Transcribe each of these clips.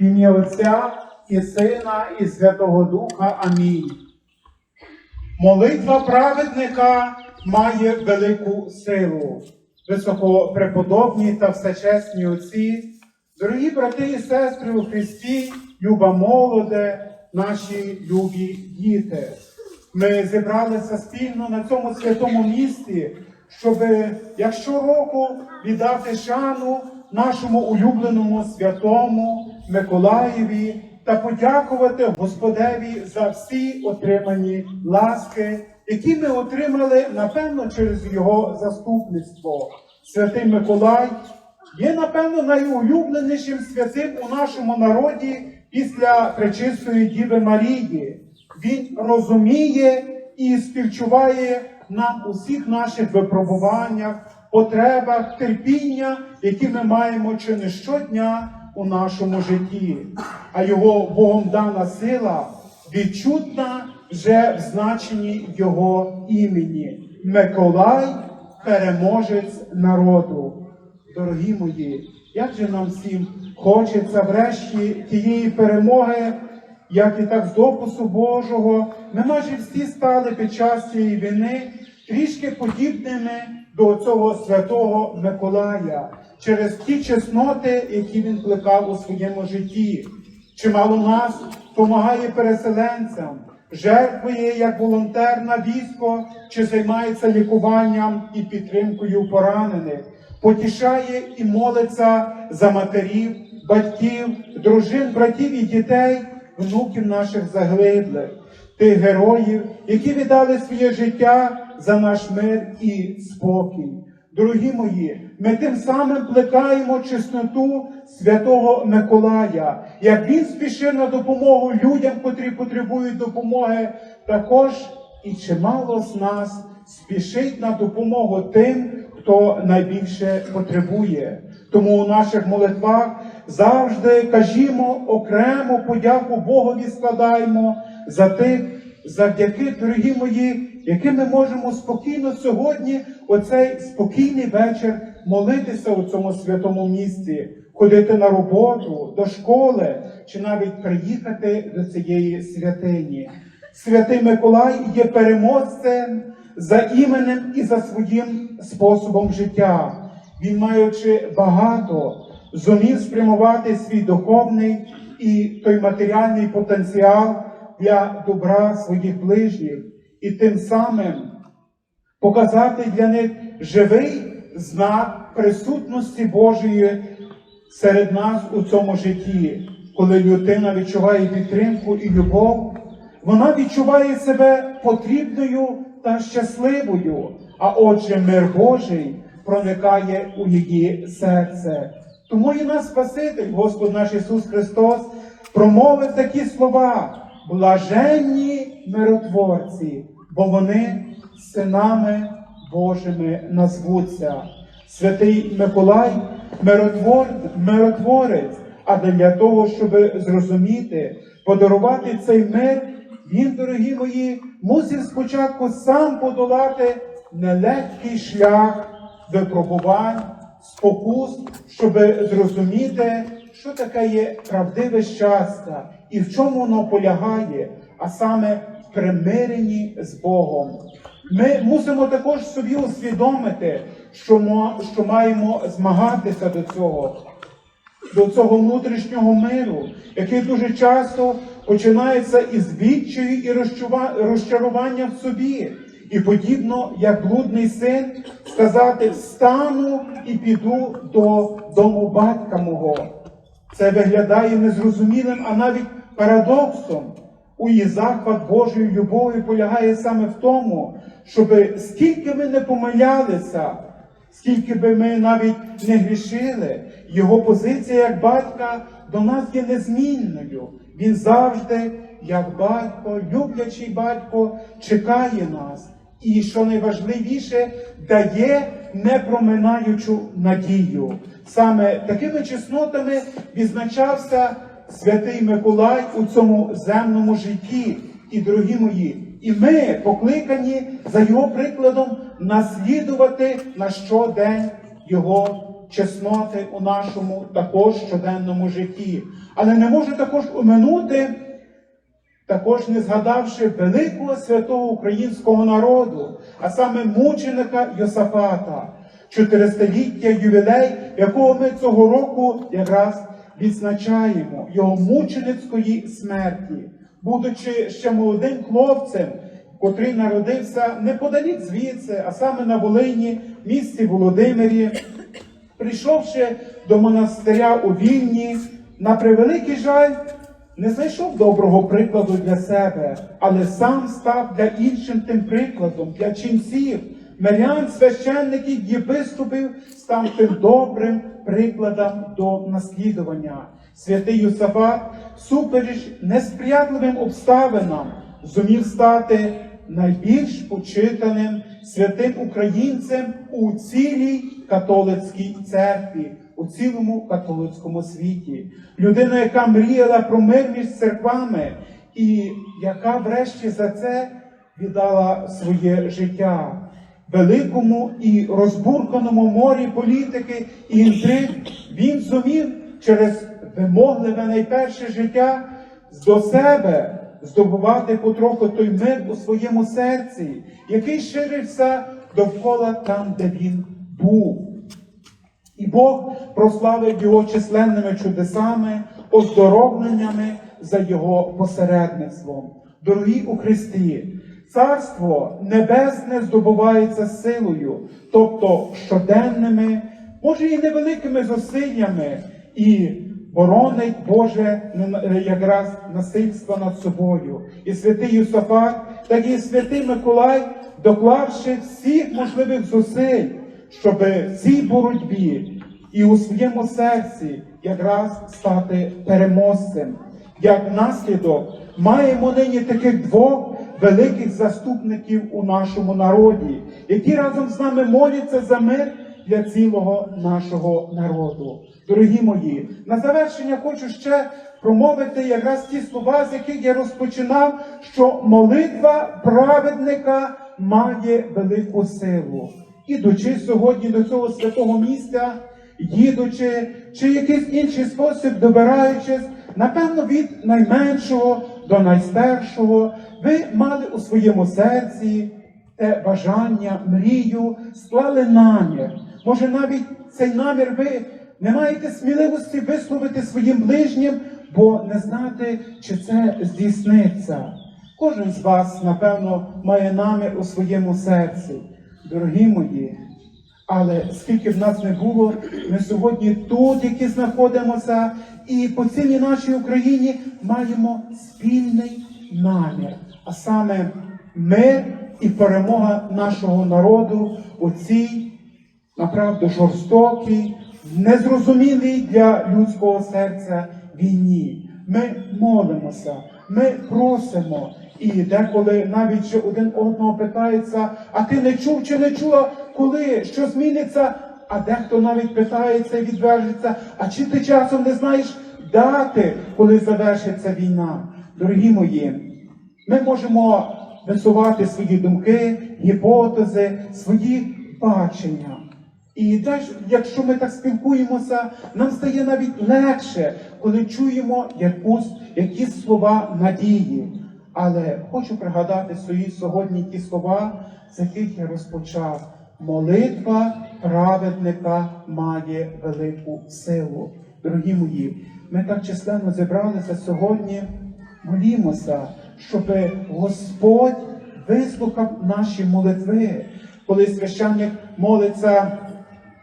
В ім'я Отця і Сина, і Святого Духа. Амінь. Молитва праведника має велику силу. Високопреподобні та всечесні отці, дорогі брати і сестри у Христі, люба молоде, наші любі діти. Ми зібралися спільно на цьому святому місці, щоб як щороку віддати шану нашому улюбленому святому Миколаєві та подякувати Господеві за всі отримані ласки, які ми отримали, напевно, через його заступництво. Святий Миколай є, напевно, найулюбленішим святим у нашому народі після Пречистої Діви Марії. Він розуміє і співчуває нам у всіх наших випробуваннях, потребах, терпіння, які ми маємо чи не щодня у нашому житті. А його Богом дана сила відчутна вже в значенні Його імені. Миколай переможець народу. Дорогі мої, як же нам всім хочеться врешті тієї перемоги, як і так з допусу Божого, ми майже всі стали під час цієї війни трішки подібними до цього святого Миколая через ті чесноти, які він плекав у своєму житті. Чимало нас допомагає переселенцям, жертвує як волонтер на військо, чи займається лікуванням і підтримкою поранених, потішає і молиться за матерів, батьків, дружин, братів і дітей, внуків наших заглиблих, тих героїв, які віддали своє життя за наш мир і спокій. Дорогі мої, ми тим самим плекаємо чесноту святого Миколая. Як він спішив на допомогу людям, котрі потребують допомоги, також і чимало з нас спішить на допомогу тим, хто найбільше потребує. Тому у наших молитвах завжди кажімо окрему подяку Богові складаємо за тих, завдяки, дорогі мої, яким ми можемо спокійно сьогодні, оцей спокійний вечір, молитися у цьому святому місці, ходити на роботу, до школи, чи навіть приїхати до цієї святині. Святий Миколай є переможцем за іменем і за своїм способом життя. Він, маючи багато, зумів спрямувати свій духовний і той матеріальний потенціал для добра своїх ближніх і тим самим показати для них живий знак присутності Божої серед нас у цьому житті, коли людина відчуває підтримку і любов, вона відчуває себе потрібною та щасливою, а отже, мир Божий проникає у її серце. Тому і наш Спаситель, Господь наш Ісус Христос, промовив такі слова: блаженні миротворці, бо вони синами Божими назвуться. Святий Миколай миротвор, миротворець, а для того, щоб зрозуміти, подарувати цей мир, він, дорогі мої, мусив спочатку сам подолати нелегкий шлях випробувань, спокус, щоб зрозуміти, що таке є правдиве щастя і в чому воно полягає, а саме в примиренні з Богом. Ми мусимо також собі усвідомити, що, ма- що маємо змагатися до цього, до цього внутрішнього миру, який дуже часто починається із відчаю і розчарування в собі. І подібно, як блудний син, сказати встану і піду до дому батька мого. Це виглядає незрозумілим, а навіть парадоксом. У її захват Божої любові полягає саме в тому, щоб скільки ми не помилялися, скільки би ми навіть не грішили, його позиція як батька до нас є незмінною. Він завжди, як батько, люблячий батько, чекає нас. І що найважливіше, дає непроминаючу надію. Саме такими чеснотами відзначався святий Миколай у цьому земному житті. І, дорогі мої, і ми покликані за його прикладом наслідувати на щодень його чесноти у нашому також щоденному житті. Але не можу також оминути, також не згадавши великого святого українського народу, а саме мученика Йосафата, 400-ліття ювілей, якого ми цього року якраз відзначаємо, його мученицької смерті, будучи ще молодим хлопцем, котрий народився неподалік звідси, а саме на Волині, місті Володимирі, прийшовши до монастиря у Вільні, на превеликий жаль, не знайшов доброго прикладу для себе, але сам став для іншим тим прикладом, для ченців, мирян, священників, єпископів, став тим добрим прикладом до наслідування. Святий Юсафат, супереч несприятливим обставинам, зумів стати найбільш почитаним святим українцем у цілій католицькій церкві, у цілому католицькому світі. Людина, яка мріяла про мир між церквами, і яка врешті за це віддала своє життя. Великому і розбурканому морі політики і інтриг він зумів через вимогливе найперше життя до себе здобувати потроху той мир у своєму серці, який ширився довкола там, де він був. І Бог прославив його численними чудесами, оздоровленнями за його посередництвом. Дорогі у Христі, Царство Небесне здобувається силою, тобто щоденними, може і невеликими зусиллями, і боронить Боже якраз насильство над собою. І святий Юсафат, так і святий Миколай, доклавши всіх можливих зусиль, щоб в цій боротьбі і у своєму серці якраз стати переможцем. Як наслідок маємо нині таких двох великих заступників у нашому народі, які разом з нами моляться за мир для цілого нашого народу. Дорогі мої, на завершення хочу ще промовити якраз ті слова, з яких я розпочинав, що молитва праведника має велику силу. Ідучи сьогодні до цього святого місця, їдучи, чи якийсь інший спосіб добираючись, напевно, від найменшого до найстаршого, ви мали у своєму серці те бажання, мрію, склали намір. Може, навіть цей намір ви не маєте сміливості висловити своїм ближнім, бо не знати, чи це здійсниться. Кожен з вас, напевно, має намір у своєму серці. Дорогі мої, але скільки б нас не було, ми сьогодні тут, які знаходимося, і по цілій нашій Україні маємо спільний намір, а саме мир і перемога нашого народу у цій, направду, жорстокій, незрозумілій для людського серця війні. Ми молимося, ми просимо. І деколи навіть ще один одного питається, а ти не чув чи не чула, коли що зміниться? А дехто навіть питається і відвержиться, а чи ти часом не знаєш дати, коли завершиться війна? Дорогі мої, ми можемо висувати свої думки, гіпотези, свої бачення. І теж, якщо ми так спілкуємося, нам стає навіть легше, коли чуємо якусь, якісь слова надії. Але хочу пригадати свої сьогодні ті слова, з яких я розпочав. Молитва праведника має велику силу. Дорогі мої, ми так численно зібралися сьогодні, молімося, щоб Господь вислухав наші молитви. Коли священник молиться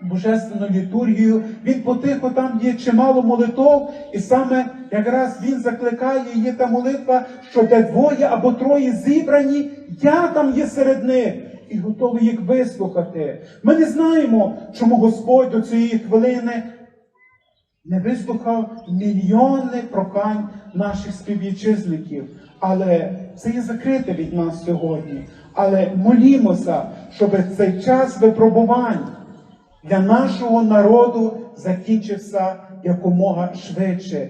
божественну літургію, він потихо там є чимало молитов, і саме якраз він закликає, є та молитва, що де двоє або троє зібрані, я там є серед них. І готовий їх вислухати. Ми не знаємо, чому Господь до цієї хвилини не вислухав мільйони прохань наших співвітчизників. Але це є закрите від нас сьогодні. Але молімося, щоб цей час випробувань для нашого народу закінчився якомога швидше.